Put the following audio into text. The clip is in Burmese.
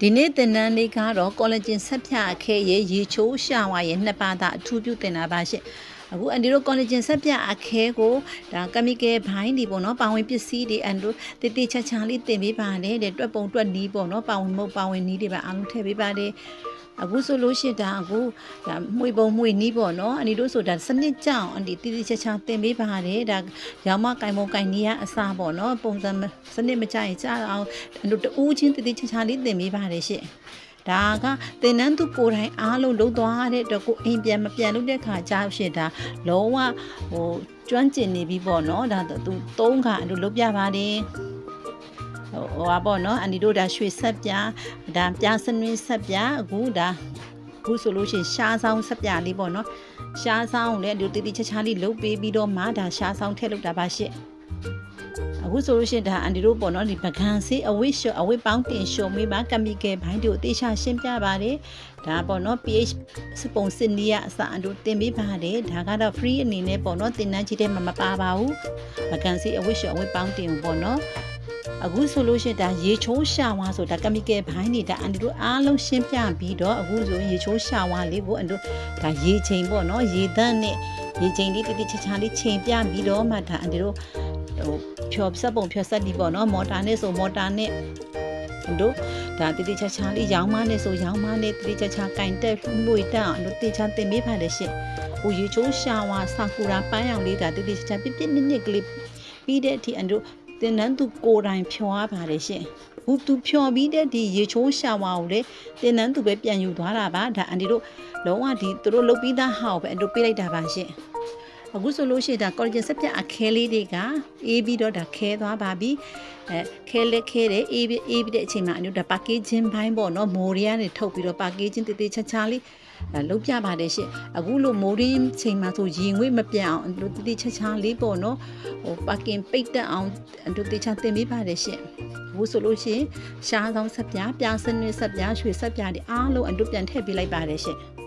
ဒီနေ့သင်တန်းလေးကတော့ collagen ဆက်ဖြတ်အခဲရဲ့ရေချိုးရှာဝါရဲ့နှစ်ပါးသာအထူးပြုတင်တာပါရှင့်အခုအန်ဒီတို့ collagen ဆက်ဖြတ်အခဲကိုဒါ chemical ဘိုင်းဒီပေါ့နော်ပါဝင်ပစ္စည်းတွေအန်တို့တေးတေးချာချာလေးတင်ပေးပါတယ်တဲ့တွက်ပုံတွက်နီးပေါ့နော်ပါဝင်မဟုတ်ပါဝင်နီးတွေပါအားလုံးထည့်ပေးပါတယ် အခုဆိုလို့ရှိရင်ဒါအခုဒါမှွေပုံမှွေနီးပေါ့နော်အန်ဒီတို့ဆိုဒါစနစ်ကြောင့်အန်ဒီတည်တည်ချာချာတင်ပေးပါတယ်ဒါရောင်မကင်ပုံကင်နီးရအစားပေါ့နော်ပုံစံစနစ်မကြရင်ကြအောင်အန်တို့တူးချင်းတည်တည်ချာချာလေးတင်ပေးပါတယ်ရှင့်ဒါကသင်တန်းသူကိုယ်တိုင်အားလုံးလုံးသွားတဲ့အတွက်ကိုအိမ်ပြန်မပြန်လို့တဲ့ခါကြောက်ရှင်ဒါလုံးဝဟိုကျွမ်းကျင်နေပြီပေါ့နော်ဒါသူသုံးခါအဲ့လိုလုပ်ပြပါတယ် ဟိုဟိုပါပေါ့နော်အန်ဒီတို့ဒါရွှေဆက်ပြဒါပြစနွင်းဆက်ပြအခုဒါအခုဆိုလို့ရှိရင်ရှားဆောင်ဆက်ပြလေးပေါ့နော်ရှားဆောင်ကိုလည်းဒီတီတီချာချာလေးလုပ်ပေးပြီးတော့မှဒါရှားဆောင်ထည့်လုပ်တာပါရှင့်အခုဆိုလို့ရှိရင်ဒါအန်ဒီတို့ပေါ့နော်ဒီပကံစေးအဝိရှောအဝိပေါင်းတင်ရှုံမေးပါကမီကယ်ဘိုင်းတို့အသေးချာရှင်းပြပါတယ်ဒါပေါ့နော် pH စပုံစင်နီယာအစအန်တို့တင်ပေးပါတယ်ဒါကတော့ free အနေနဲ့ပေါ့နော်တင်တန်းကြီးတဲ့မှာမပါပါဘူးပကံစေးအဝိရှောအဝိပေါင်းတင်ပေါ့နော် အခုဆိုလို့ရှိရင်ဒါရေချိုးရှာဝါဆိုတာကမီကယ်ဘိုင်းနေတာအန်ဒီတို့အားလုံးရှင်းပြပြီးတော့အခုဆိုရင်ရေချိုးရှာဝါလေးကိုအန်တို့ဒါရေချိန်ပေါ့နော်ရေသန့်နဲ့ရေချိန်လေးတိတိချာချာလေးချိန်ပြပြီးတော့မှဒါအန်ဒီတို့ဟိုဖြောစက်ပုံဖြောဆက်ဒီပေါ့နော်မော်တာနဲ့ဆိုမော်တာနဲ့တို့ဒါတိတိချာချာလေးရောင်းမနဲ့ဆိုရောင်းမနဲ့တိတိချာချာကင်တက်မှုတက်အောင်တို့တိချာတင်ပေးပါလေရှင့်ဟိုရေချိုးရှာဝါဆာကူရာပန်းအောင်လေးဒါတိတိချာချာပြပြနစ်နစ်ကလေးပြီးတဲ့အထိအန်တို့ တင်နန်းသူကိုယ်တိုင်ဖြောရပါလေရှင့်ဟိုသူဖြောပြီးတဲ့ဒီရေချိုးရှာဝါကိုလေတင်နန်းသူပဲပြန်ယူသွားတာပါဒါအန်ဒီတို့လုံးဝဒီသူတို့လုတ်ပြီးသားဟာကိုပဲအန်တို့ပေးလိုက်တာပါရှင့် အခုဆိုလို့ရှိရင်ဒါ collagen ဆက်ပြတ်အခဲလေးတွေကအေးပြီးတော့ဒါခဲသွားပါပြီအဲခဲလက်ခဲတယ်အေးပြီးအေးပြီးတဲ့အချိန်မှာအနုဒါ packaging ဘိုင်းပေါ့နော်မိုးရီကနေထုတ်ပြီးတော့ packaging တေးသေးချာချာလေးအဲလုံးပြပါတယ်ရှင့်အခုလို့မိုးရင်းချိန်မှာဆိုရေငွေ့မပြတ်အောင်တို့တေးသေးချာချာလေးပေါ့နော်ဟို parking ပိတ်တက်အောင်တို့တေးချာတင်ပေးပါတယ်ရှင့်အခုဆိုလို့ရှိရင်ရှားဆောင်ဆက်ပြပြစနစ်ဆက်ပြရွှေဆက်ပြတွေအားလုံးအတူပြန်ထည့်ပေးလိုက်ပါတယ်ရှင့်